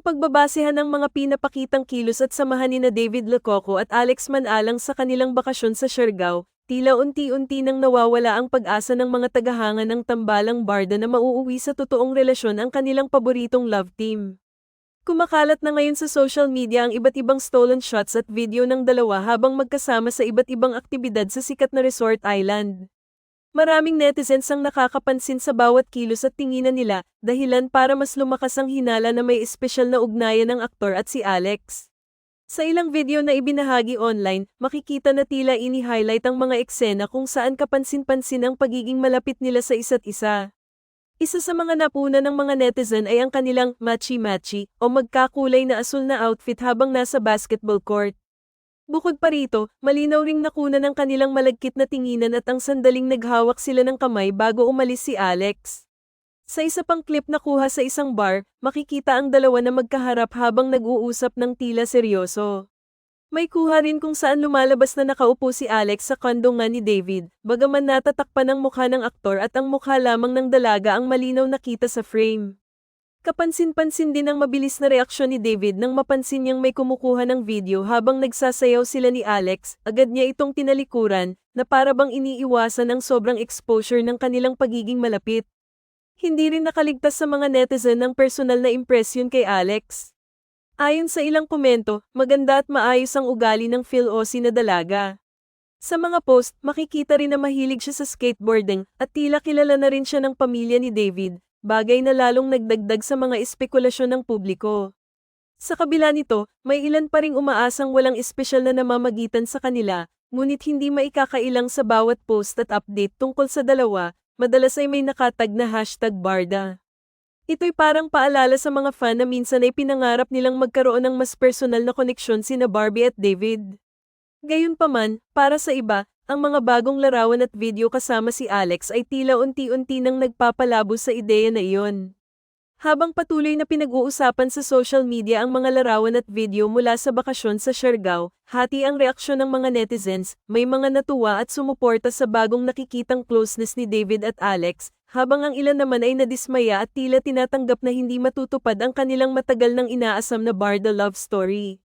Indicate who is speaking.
Speaker 1: pagbabasehan ng mga pinapakitang kilos at samahan ni na David Lococo at Alex Manalang sa kanilang bakasyon sa Siargao, tila unti-unti nang nawawala ang pag-asa ng mga tagahanga ng tambalang barda na mauuwi sa totoong relasyon ang kanilang paboritong love team. Kumakalat na ngayon sa social media ang iba't ibang stolen shots at video ng dalawa habang magkasama sa iba't ibang aktibidad sa sikat na resort island. Maraming netizens ang nakakapansin sa bawat kilos at tinginan nila, dahilan para mas lumakas ang hinala na may espesyal na ugnayan ng aktor at si Alex. Sa ilang video na ibinahagi online, makikita na tila ini-highlight ang mga eksena kung saan kapansin-pansin ang pagiging malapit nila sa isa't isa. Isa sa mga napuna ng mga netizen ay ang kanilang matchy-matchy o magkakulay na asul na outfit habang nasa basketball court. Bukod pa rito, malinaw ring nakuna ng kanilang malagkit na tinginan at ang sandaling naghawak sila ng kamay bago umalis si Alex. Sa isa pang clip na kuha sa isang bar, makikita ang dalawa na magkaharap habang nag-uusap ng tila seryoso. May kuha rin kung saan lumalabas na nakaupo si Alex sa kondo ni David, bagaman natatakpan ang mukha ng aktor at ang mukha lamang ng dalaga ang malinaw nakita sa frame. Kapansin-pansin din ang mabilis na reaksyon ni David nang mapansin niyang may kumukuha ng video habang nagsasayaw sila ni Alex, agad niya itong tinalikuran, na para bang iniiwasan ang sobrang exposure ng kanilang pagiging malapit. Hindi rin nakaligtas sa mga netizen ng personal na impresyon kay Alex. Ayon sa ilang komento, maganda at maayos ang ugali ng Phil Ozzy na dalaga. Sa mga post, makikita rin na mahilig siya sa skateboarding at tila kilala na rin siya ng pamilya ni David, bagay na lalong nagdagdag sa mga espekulasyon ng publiko. Sa kabila nito, may ilan pa ring umaasang walang espesyal na namamagitan sa kanila, ngunit hindi maikakailang sa bawat post at update tungkol sa dalawa, madalas ay may nakatag na hashtag Barda. Ito'y parang paalala sa mga fan na minsan ay pinangarap nilang magkaroon ng mas personal na koneksyon sina Barbie at David. Gayunpaman, para sa iba, ang mga bagong larawan at video kasama si Alex ay tila unti-unti nang nagpapalabo sa ideya na iyon. Habang patuloy na pinag-uusapan sa social media ang mga larawan at video mula sa bakasyon sa Siargao, hati ang reaksyon ng mga netizens, may mga natuwa at sumuporta sa bagong nakikitang closeness ni David at Alex, habang ang ilan naman ay nadismaya at tila tinatanggap na hindi matutupad ang kanilang matagal nang inaasam na Barda love story.